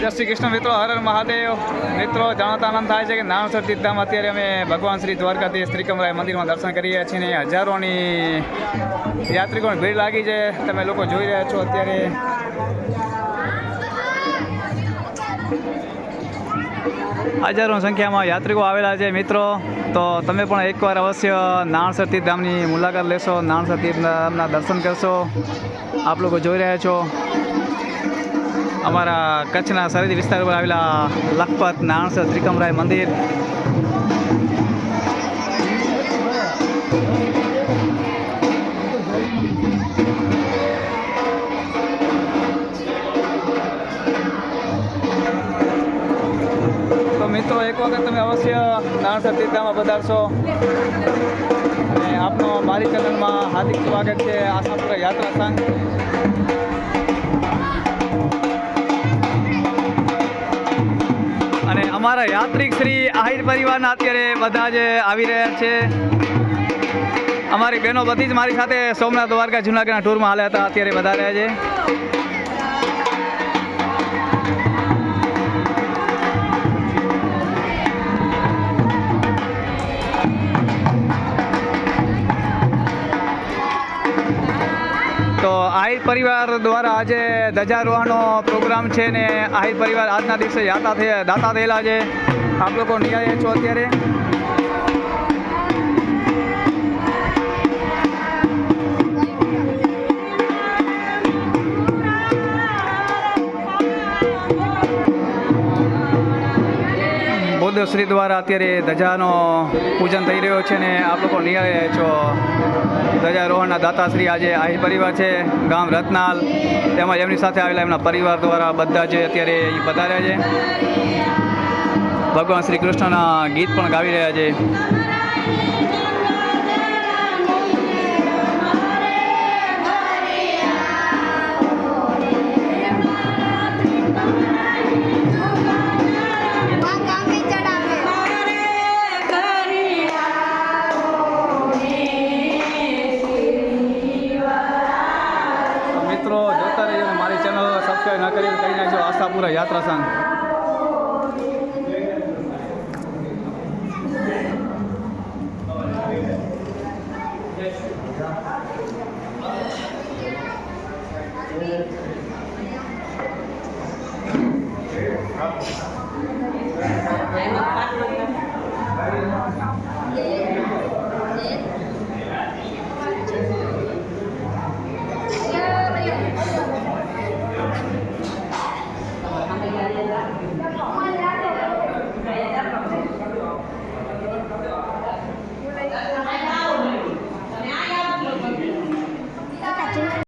જય શ્રી કૃષ્ણ મિત્રો, હર હર મહાદેવ. મિત્રો, જાણતા આનંદ થાય છે કે નાણસર તીર્થધામ અત્યારે અમે ભગવાન શ્રી દ્વારકાથી શ્રીકમરાય મંદિરમાં દર્શન કરી રહ્યા છીએ ને હજારોની યાત્રિકોની ભીડ લાગી છે. તમે લોકો જોઈ રહ્યા છો અત્યારે. હજારો સંખ્યામાં યાત્રિકો આવેલા છે મિત્રો. તો તમે પણ એકવાર અવશ્ય નાણસર તીર્થધામની મુલાકાત લેશો. નાણસર તીર્થધામના દર્શન કરશો. આપ લોકો જોઈ રહ્યા છો. અમારા કચ્છના સરહદી વિસ્તાર પર આવેલા લખપત, નાણસર, ત્રિકમરાય મંદિર. તો મિત્રો, એક વખત તમે અવશ્ય નાણસર તીર્થામાં પધારશો. અને આપનો મારી ચેનલમાં હાર્દિક સ્વાગત છે આશાપુરા યાત્રા સંઘ. અમારા યાત્રિક શ્રી આહિર પરિવારના અત્યારે બધા જ આવી રહ્યા છે. અમારી બહેનો બધી જ મારી સાથે સોમનાથ દ્વારકા જુનાગઢના ટૂરમાં હાલ્યા હતા, અત્યારે બધા રહ્યા છે. આહિર પરિવાર દ્વારા આજે ધજારોહણનો પ્રોગ્રામ છે ને આહિર પરિવાર આજના દિવસે યાતા થયા, દાતા થયેલા છે. આપ લોકો નિહાળે છો અત્યારે? બુદ્ધશ્રી દ્વારા અત્યારે ધજાનો પૂજન થઈ રહ્યો છે ને આપ લોકો નિહાળે છો. ધજારોહણના દાતાશ્રી આજે આહિર પરિવાર છે, ગામ રત્નાલ. તેમજ એમની સાથે આવેલા એમના પરિવાર દ્વારા બધા જે અત્યારે એ પધાર્યા છે. ભગવાન શ્રી કૃષ્ણના ગીત પણ ગાવી રહ્યા છે. અહીંયા જો આશાપુરા યાત્રા સંઘ